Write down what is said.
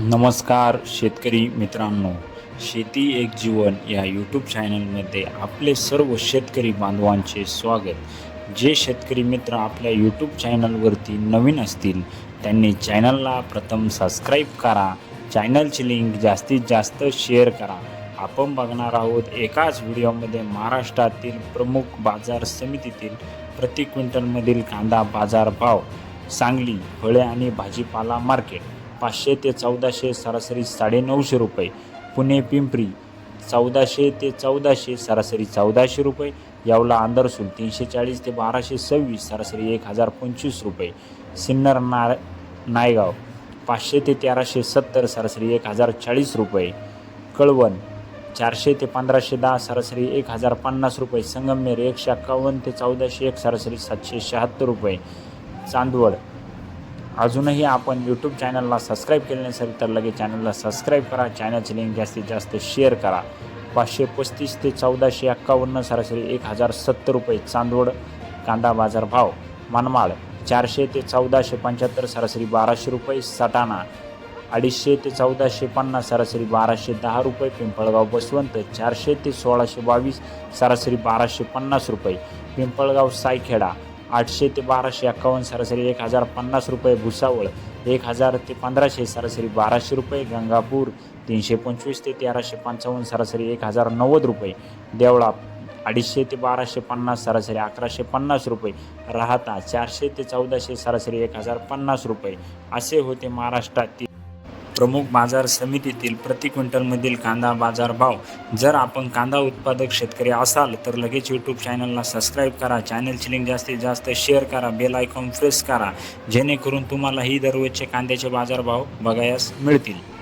नमस्कार शेतकरी मित्रांनो. शेती एक जीवन या यूट्यूब चॅनलमध्ये आपले सर्व शेतकरी बांधवांचे स्वागत. जे शेतकरी मित्र आपल्या यूट्यूब चॅनलवरती नवीन असतील त्यांनी चॅनलला प्रथम सबस्क्राईब करा. चॅनलची लिंक जास्तीत जास्त शेअर करा. आपण बघणार आहोत एकाच व्हिडिओमध्ये महाराष्ट्रातील प्रमुख बाजार समितीतील प्रति क्विंटलमधील कांदा बाजार भाव सांगली फळे आणि भाजीपाला मार्केट पाचशे ते चौदाशे सरासरी साडेनऊशे रुपये. पुणे पिंपरी चौदाशे ते चौदाशे सरासरी चौदाशे रुपये. यावला आंदरसूल तीनशे चाळीस ते बाराशे सव्वीस सरासरी एक हजार पंचवीस रुपये. सिन्नर ना नायगाव पाचशे ते तेराशे सत्तर सरासरी एक हजार चाळीस रुपये. कळवण चारशे ते पंधराशे दहा सरासरी एक हजार पन्नास रुपये. संगमनेर एकशे एक्कावन्न ते चौदाशे एक सरासरी सातशे शहात्तर रुपये. चांदवड अजूनही आपण यूट्यूब चॅनलला सबस्क्राईब केले नसेल तर लगेच चॅनलला सबस्क्राईब करा. चॅनलची लिंक जास्तीत जास्त शेअर करा. पाचशे पस्तीस ते चौदाशे एक्कावन्न सरासरी एक हजार सत्तर रुपये चांदवड कांदा बाजार भाव मनमाळ चारशे ते चौदाशे पंच्याहत्तर सरासरी बाराशे रुपये सटाणा अडीचशे ते चौदाशे पन्नास सरासरी बाराशे दहा रुपये पिंपळगाव बसवंत चारशे ते सोळाशे बावीस सरासरी बाराशे पन्नास रुपये पिंपळगाव सायखेडा आठशे ते बाराशे एक्कावन्न सरासरी एक हजार पन्नास रुपये भुसावळ एक हजार ते पंधराशे सरासरी बाराशे रुपये गंगापूर तीनशे पंचवीस ते तेराशे पंचावन्न सरासरी एक हजार नव्वद रुपये. देवळा अडीचशे ते बाराशे पन्नास सरासरी अकराशे पन्नास रुपये. राहता चारशे ते चौदाशे सरासरी एक हजार पन्नास रुपये. असे होते महाराष्ट्रातील प्रमुख बाजार समितीतील प्रति क्विंटलमधील कांदा बाजार भाव. जर आपण कांदा उत्पादक शेतकरी असाल तर लगेच यूट्यूब चॅनलला सबस्क्राईब करा. चॅनलची लिंक जास्तीत जास्त शेअर करा. बेल आयकॉन प्रेस करा. जेणेकरून तुम्हाला ही दररोजचे कांद्याचे बाजारभाव बघायस मिळतील.